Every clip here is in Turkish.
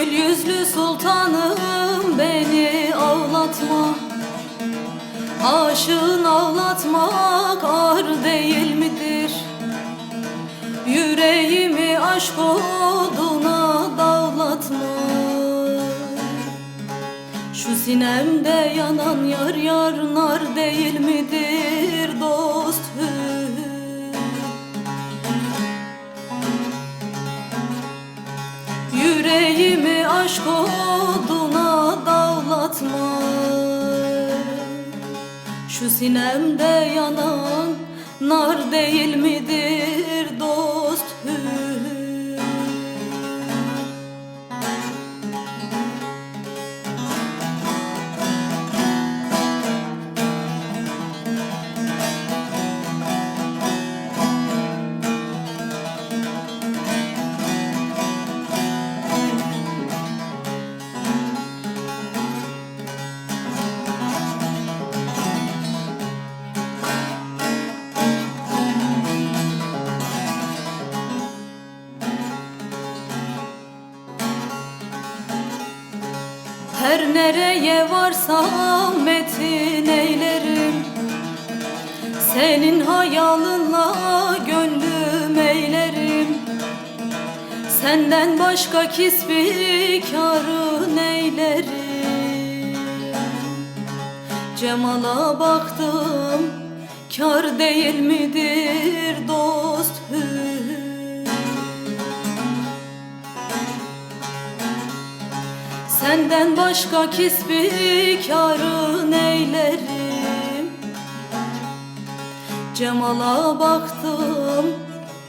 Gül yüzlü sultanım beni ağlatma Aşığın ağlatmak ar değil midir? Yüreğimi aşk oduna dağlatma Şu sinemde yanan yar yar nar değil midir dost? Yüreğimi aşk oduna dağlatma Şu sinemde yanan nar değil midir dost hü? Her nereye varsam metin eylerim. Senin hayalınla gönlüm eylerim. Senden başka kisbi karı neylerim Cemala baktım kar değil midir dost hü? Senden başka kisbi karı neylerim Cemala baktım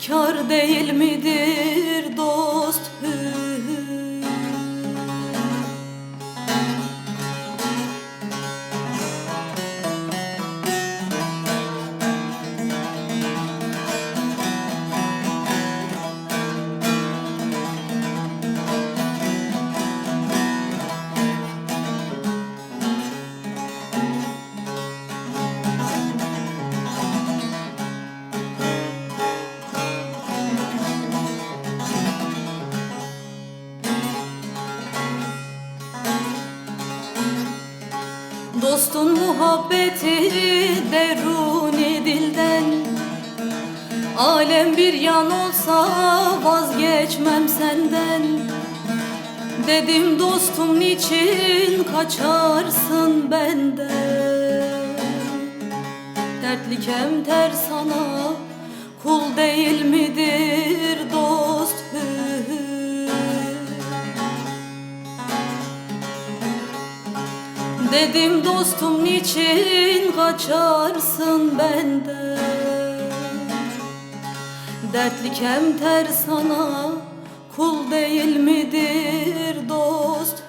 kar değil midir dost hü? Dostun muhabbeti deruni dilden Alem bir yan olsa vazgeçmem senden. Dedim dostum niçin kaçarsın benden? Dertli kemter sana kul değil midir Dedim dostum niçin kaçarsın benden? Dertli kemter sana kul değil midir dost